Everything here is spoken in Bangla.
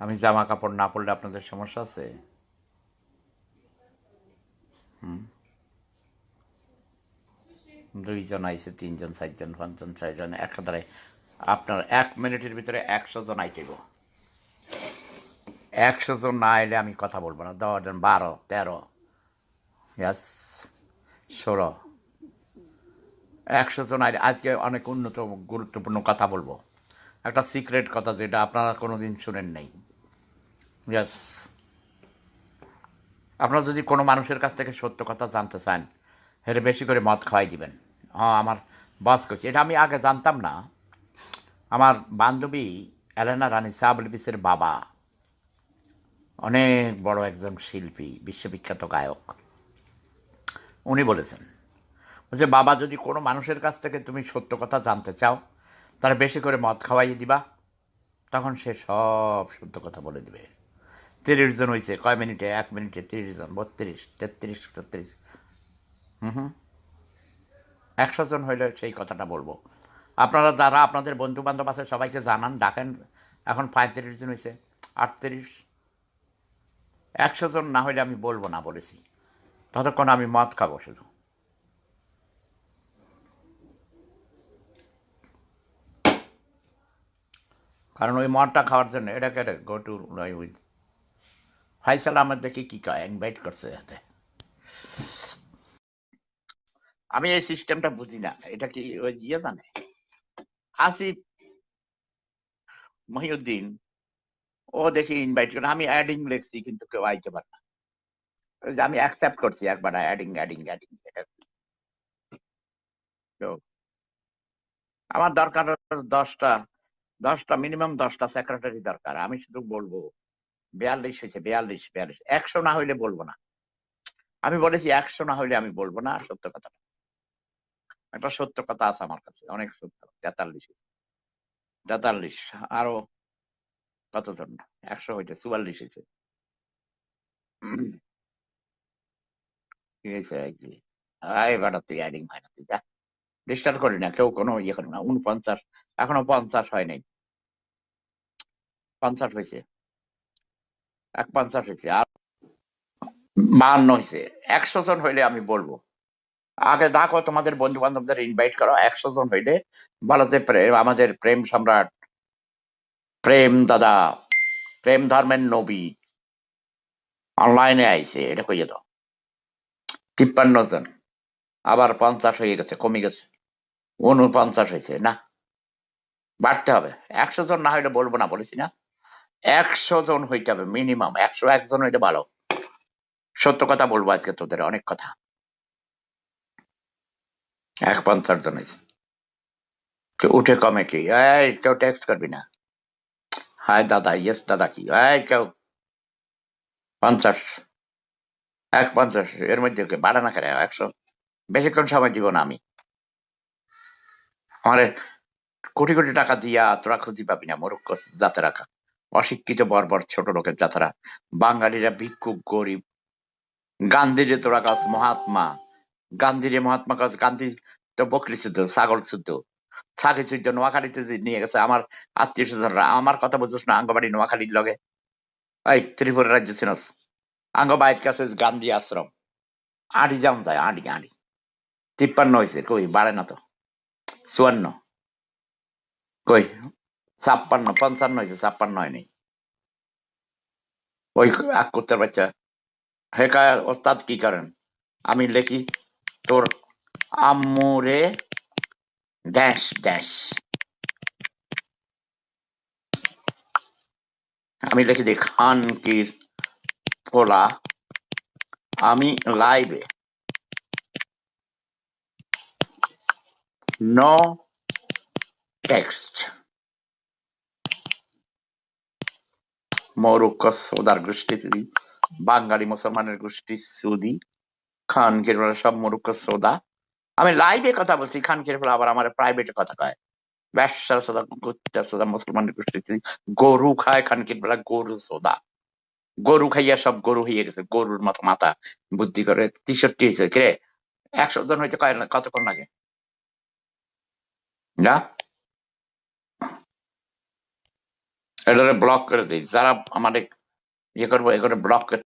আমি জামা কাপড় না পরলে আপনাদের সমস্যা আছে? হুম। দুইজন আইছে, তিনজন, চারজন, পাঁচজন, ছয়জন একাধারে আপনার এক মিনিটের ভিতরে একশো জন আইতেব একশো জন না এলে আমি কথা বলব না। দশ দশজন বারো, তেরো, ইয়াস, ষোলো। একশো জন আইলে আজকে অনেক উন্নত, গুরুত্বপূর্ণ কথা বলব। একটা সিক্রেট কথা যেটা আপনারা কোনোদিন শুনেন নাই। ইয়াস আপনারা যদি কোনো মানুষের কাছ থেকে সত্য কথা জানতে চান হেরে বেশি করে মদ খাওয়াই দিবেন। হ্যাঁ আমার বাস করছি এটা আমি আগে জানতাম না। আমার বান্ধবী এলেনা রানী সাবলিপিসের বাবা, অনেক বড় একজন শিল্পী, বিশ্ববিখ্যাত গায়ক। উনি বলেছেন যে বাবা, যদি কোনো মানুষের কাছ থেকে তুমি সত্য কথা জানতে চাও তারা বেশি করে মদ খাওয়াই দিবা। তখন সে সব সত্য কথা বলে দিবে। তিরিশ জন হয়েছে কয় মিনিটে? এক মিনিটে তিরিশ জন, বত্রিশ, তেত্রিশ তেত্রিশ। হুম হুম একশো জন হইলে সেই কথাটা বলব। আপনারা যারা আপনাদের বন্ধু বান্ধব আছে, সবাইকে জানান, ডাকেন। এখন পঁয়ত্রিশ জন হয়েছে আটত্রিশ। একশো জন না হইলে আমি বলব না বলেছি। ততক্ষণ আমি মদ খাব শুধু। কারণ ওই মদটা খাওয়ার জন্য এটাকে go to with Faisal Ahmed দেখি কি কয়? ইনভাইট করছে হাতে আমি এই সিস্টেমটা বুঝি না। এটা কি ওই জিয়া জানে? আসিফ মহিউদ্দিন, ও দেখি ইনভাইট করে। আমি অ্যাডিং লিখছি, কিন্তু কেউ আইতে পারে না। যে আমি অ্যাকসেপ্ট করছি একবার অ্যাডিং অ্যাডিং অ্যাডিং তো আমার দরকার দশটা দশটা মিনিমাম দশটা সেক্রেটারি দরকার। আমি শুধু বলব বিয়াল্লিশ হয়েছে, বিয়াল্লিশ বিয়াল্লিশ। একশো না হইলে বলব না। আমি বলেছি একশো না হইলে আমি বলব না, সত্য কথা একটা সত্য কথা আছে আমার কাছে, অনেক সত্য। তেতাল্লিশ তেতাল্লিশ, আরও কতজন? একশো হইতে চুয়াল্লিশ হয়েছে। কি হয়েছে কি? আই বেটা তুই অ্যাডিং হয় না, তুই যা। ডিস্টার্ব করি না, কেউ কোনো ইয়ে এখনও পঞ্চাশ হয় নাই। পঞ্চাশ হয়েছে। পঞ্চাশ হয়েছে। আর বাহান্ন হয়েছে। একশো জন হইলে আমি বলব। আগে দেখো তোমাদের বন্ধু বান্ধবদের ইনভাইট করো। একশো জন হইলে যে প্রেম আমাদের প্রেম সম্রাট, প্রেম দাদা, প্রেম ধর্মের নবী অনলাইনে আইছে। এটা কইয়ে দাও। তিপ্পান্ন জন। আবার পঞ্চাশ হয়ে গেছে, কমে গেছে। উনপঞ্চাশ হয়েছে, না? বাড়তে হবে। একশো জন না হইলে বলব না, বলেছি না? একশো জন হইতে হবে মিনিমাম একশো, একজন হইলে ভালো। সত্য কথা বলব আজকে তোদের, অনেক কথা। এক পঞ্চাশ জন হয়েছে কেউ উঠে কমে কি? এই, কেউ টেক্সট করবি না। হাই দাদা ইয়েস দাদা কি? এই, কেউ। পঞ্চাশ। এক পঞ্চাশ, এর মধ্যে কে বাড়া না করে, একশো। বেশিক্ষণ সময় দিব না আমি। আমার কোটি কোটি টাকা দিয়া তোরা খুঁজি পাবি না মরুক্ষ যাতে রাখা অশিক্ষিত বর্বর ছোট লোকের জাতারা বাঙালিরা ভিক্ষুক, গরিব। গান্ধীরে তোরা কাজ মহাত্মা। গান্ধীরে মহাত্মা কাজ গান্ধী তো বকরি শুদ্ধ, ছাগল শুদ্ধ। ছাগি শুদ্ধ নোয়াখালীতে নিয়ে গেছে আমার আত্মীয় স্বজনরা, আমার কথা বুঝছিস না, আঙ্গবাড়ি নোয়াখালীর লগে। এই ত্রিপুরা রাজ্য ছিনস আঙ্গ বাইর কাছে গান্ধী আশ্রম। আড়ি যাম যায়, আড়ি আড়ি। তিপ্পান্ন হয়েছে কই, বাড়ে না তো। চুয়ান্ন। কই ছাপ্পান্ন পঞ্চান্ন হয়েছে ছাপ্পান্ন হয়নি ওই করতে বাচ্চা হেকা ওস্তাদ কি করেন আমি লেখি তোর আম্মুরে ড্যাশ ড্যাশ আমি লিখি দিই খানকির পোলা আমি লাইভে নো টেক্সট মৌরুক্ষ সৌদার গোষ্ঠী চুরি, বাঙালি মুসলমানের গোষ্ঠী সুদি খানকির পোলা সব মরুক্ষ সৌদা। আমি লাইভে কথা বলছি খানকির পোলা আবার আমার প্রাইভেটে কথা কয়। ব্যবসার সোদা, কুত্তার সোদা, মুসলমানের গোষ্ঠী চুরি, গরু খায় খানকির বেলা গরু সোদা। গরু খাইয়া সব গরু হইয়া গেছে, গরুর মতো মাথা, বুদ্ধি করে তিষট্টি হয়েছে কে একশো জন হইতে কয় কতক্ষণ লাগে? না এটারে ব্লক করে দিই। যারা আমাদের ইয়ে করব এ করে ব্লক করে